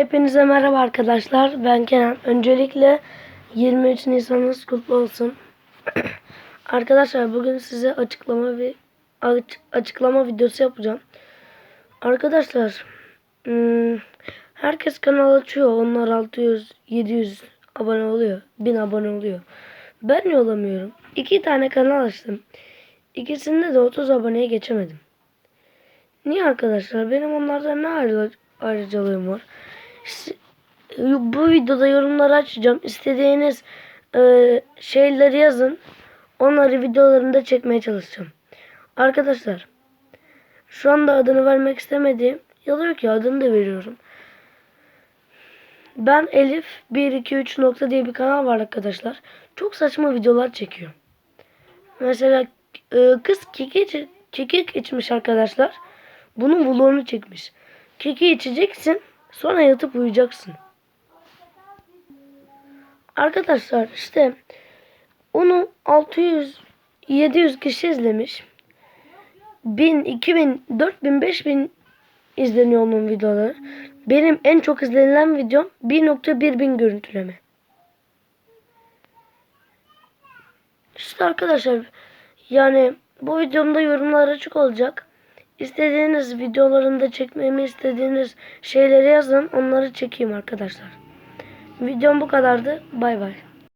Hepinize merhaba arkadaşlar. Ben Kenan. Öncelikle 23 Nisan'ınız kutlu olsun. arkadaşlar bugün size açıklama aç- açıklama videosu yapacağım. Arkadaşlar hmm, herkes kanal açıyor. Onlar 600 700 abone oluyor. 1000 abone oluyor. Ben niye olamıyorum? İki tane kanal açtım. İkisinde de 30 aboneye geçemedim. Niye arkadaşlar? Benim onlardan ne ayrı, ayrıcalığım var? Bu videoda yorumları açacağım. İstediğiniz e, şeyleri yazın. Onları videolarında çekmeye çalışacağım. Arkadaşlar şu anda adını vermek istemediğim yazıyor ki adını da veriyorum. Ben Elif 123 nokta diye bir kanal var arkadaşlar. Çok saçma videolar çekiyor. Mesela e, kız kekik içmiş arkadaşlar. Bunun vlogunu çekmiş. Keki içeceksin. Sonra yatıp uyuyacaksın. Arkadaşlar işte onu 600 700 kişi izlemiş. 1000, 2000, 4000, 5000 izleniyor onun videoları. Benim en çok izlenilen videom 1.1 bin görüntüleme. İşte arkadaşlar yani bu videomda yorumlar açık olacak. İstediğiniz videolarında çekmemi istediğiniz şeyleri yazın. Onları çekeyim arkadaşlar. Videom bu kadardı. Bay bay.